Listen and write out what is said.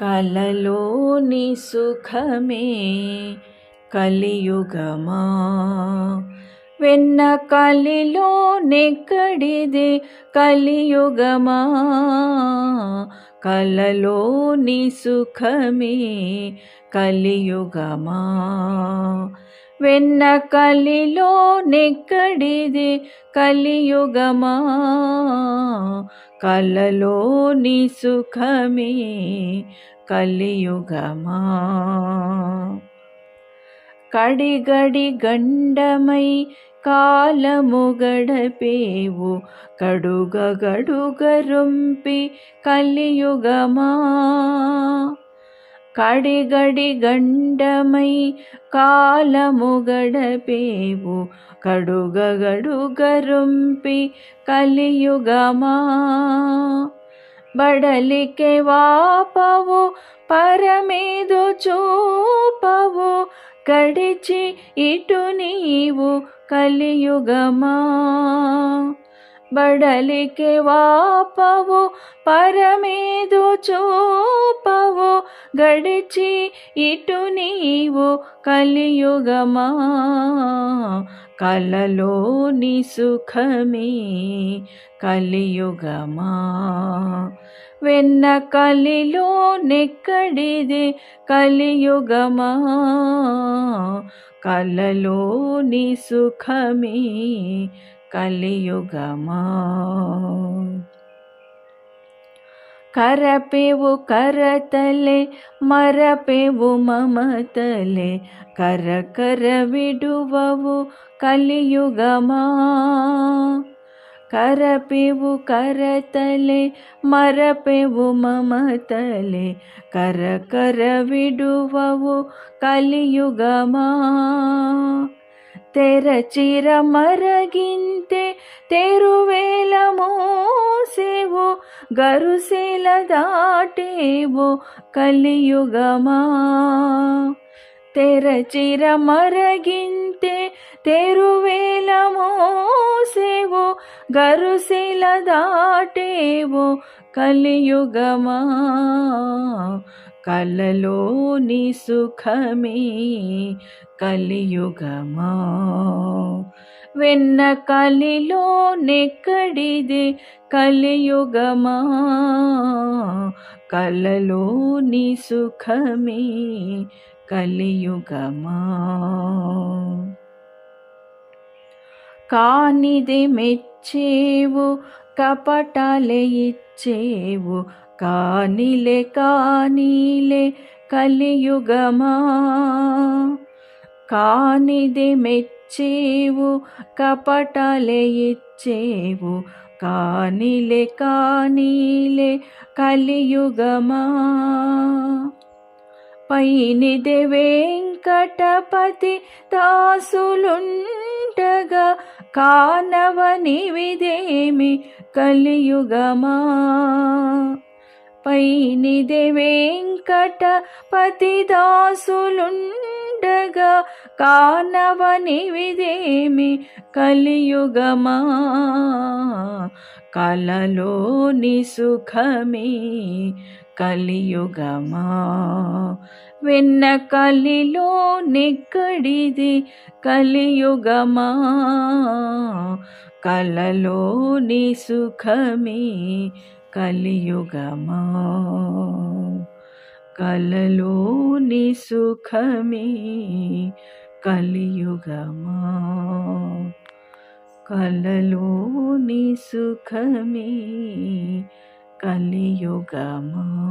కలలోని సుఖమే కలియుగమా. వెన్న కలిలో నెక్కడిది కలియుగమా. కలలోని సుఖమే కలియుగమా. వెన్న కలిలో నెక్కడిది కలియుగమా? కలలోని సుఖమే కలియుగమా? కడిగడి గండమై కాలము గడపేవు కడుగ గడుగ రొంపి కలియుగమా? కడిగడి గండమై కాలము గడపేవు కడుగగడుగరుంపి కలియుగమా. బడలికే వాపవు పరమేదు చూపవు. గడిచి ఇటు నీవు కలియుగమా. బడలికే వాపవు పరమేదు చూపవు గడిచి ఇటు నీవు కలియుగమా కలలోని సుఖమే కలియుగమా వెన్న కలిలో నెక్కడిది కలియుగమా కలలోని సుఖమే కలియుగమా? కరపెవు కరతలే మరపెవు మమతలే కర కర విడువవు కలియుగమా? కరపెవు కరతలే మరపెవు మమతలే కర కర విడువవు కలియుగమా? తెరచిర మరగింతే తెరువేల మోసేవు గరుసెల దాటేవు కలియుగమా. తెరచిర మరగింతే తెరువేల మోసేవు గరుసెల దాటేవు కలియుగమా. కలలోని సుఖమే కలియుగమా? వెన్న కలిలో నెక్కడిది కలియుగమా? కలలోని సుఖమే కలియుగమా? కానిది మెచ్చేవు కపటాలే ఇచ్చేవు కానిలే కానిలే కలియుగమా? కానిది మెచ్చేవు కపటలే ఇచ్చేవు. కానిలే కానిలే కలియుగమా? పైనిది వెంకటపతి దాసులుంటగా కానవని విదేమి కలియుగమా? పైనిది వెంకటపతి దాసులుండగా కానవనివిదేమి కలియుగమా? కలలోని సుఖమే కలియుగమా? వెన్న కలిలో నెక్కడిది కలియుగమా? కలలోని సుఖమే కలియుగమా. కలలోని సుఖమే కలియుగమా. కలలోని సుఖమే కలియుగమా.